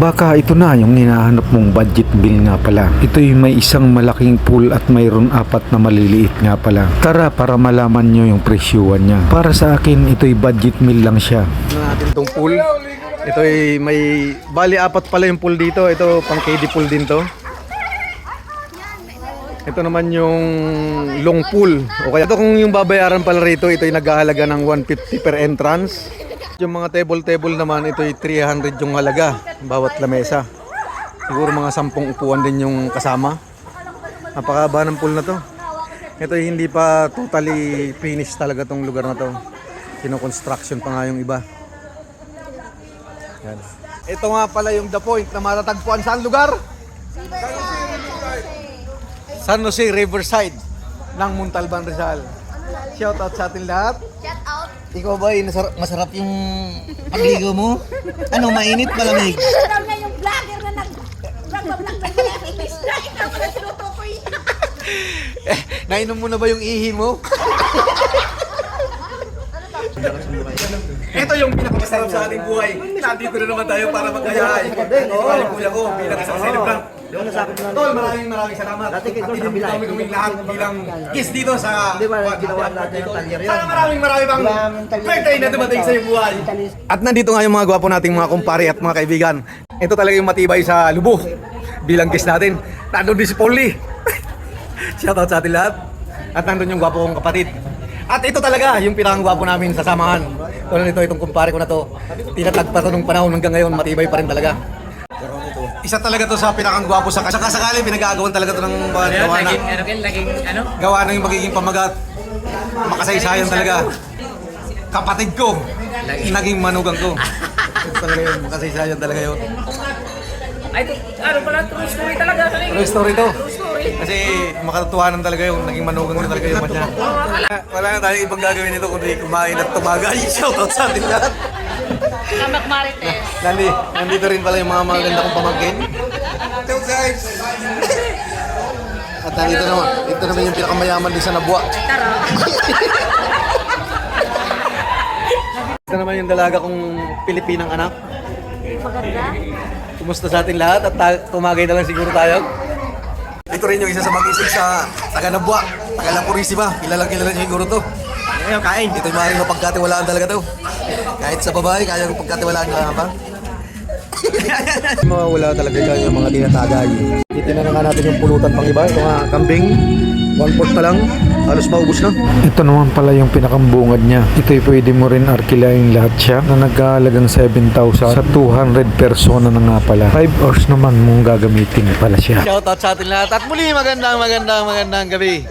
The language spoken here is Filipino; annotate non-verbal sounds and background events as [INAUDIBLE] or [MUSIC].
Baka ito na yung hinahanap mong budget bill nga pala. Ito'y may isang malaking pool at mayroon apat na maliliit nga pala. Tara para malaman nyo yung presyuan niya. Para sa akin, ito'y budget meal lang siya. natin tong pool. Ito ay may bali apat pala yung pool dito. Ito pang KD pool din to. Ito naman yung long pool. O kaya ito kung yung babayaran pala rito, ito ay nag-ahalaga ng 150 per entrance. Yung mga table-table naman, ito ay 300 yung halaga bawat lamesa. Siguro mga 10 upuan din yung kasama. Napakaba ng pool na to. Ito hindi pa totally finished talaga tong lugar na to. Kino-construction pa nga yung iba. Yan. Ito nga pala yung the point na matatagpuan saan lugar? San Jose Riverside ng Muntalban Rizal. Shout out sa atin lahat. Shout out. Ikaw ba, nasarap, masarap yung pagligo mo? Ano, mainit, malamig? Ikaw na yung vlogger na nag ng diabetes. Ikaw pala sinutukoy niya. Eh, nainom mo na ba yung ihi mo? Ito yung pinakamasarap sa ating buhay. Nandito na naman tayo para magkayahay. Oo, yung kuya ko bilang isang celebrant. Tol, maraming maraming salamat. Dati kayo kami kami kaming lahat bilang guest dito sa Di ba, ginawa natin yung talyer? Sana maraming maraming pang birthday na dumating sa iyong buhay. At nandito nga yung mga gwapo nating mga kumpare at mga kaibigan. Ito talaga yung matibay sa lubog bilang guest natin. Nandun din si Polly. [LAUGHS] Shoutout sa atin lahat. At nandun yung gwapo kong kapatid. At ito talaga yung pinakang gwapo namin sa samahan. Tulad nito, itong kumpare ko na to. Tinatag pa to nung panahon hanggang ngayon, matibay pa rin talaga. Isa talaga to sa pinakang gwapo sa saka sakali pinag-aagawan talaga to ng mga gawa na. Naging, ano, naging, ano? Gawa na yung magiging pamagat. Makasaysayan talaga. Kapatid ko, naging manugang ko. Talaga yun, makasaysayan talaga yun. Ay, ito, ano pala, true story talaga. Ano True story to. True story. Kasi makatotohanan talaga yung naging manugang ko talaga yung kanya. Wala na tayong ibang gagawin nito kundi kumain at tumagay. [LAUGHS] Shoutout sa atin lahat. Kamak Marites. Nandi, nandito rin pala yung mga maganda kong pamangkin. Hello guys! At nandito naman, ito naman yung pinakamayaman din sa Nabua. Tara. Ito naman yung dalaga kong Pilipinang anak. Maganda. Kumusta sa atin lahat at ta- tumagay na lang siguro tayo. Ito rin yung isa sa mag-isip sa taga Nabua, taga La Purisima. Kilalang kilala niyo siguro to. Ngayon, kain. Ito yung maaaring mapagkatiwalaan talaga to. Kahit sa babae, kaya kong pagkatiwalaan ka pa. [LAUGHS] Mawawala talaga dyan yung mga tinatagay. Titignan na nga natin yung pulutan pang iba. Ito nga, kambing. One pot pa lang. Halos maubos na. Ito naman pala yung pinakambungad niya. Ito'y pwede mo rin arkilayin lahat siya na nagkahalagang 7,000 sa 200 persona na nga pala. 5 hours naman mong gagamitin pala siya. Shoutout sa atin lahat. At muli, magandang, magandang, magandang gabi.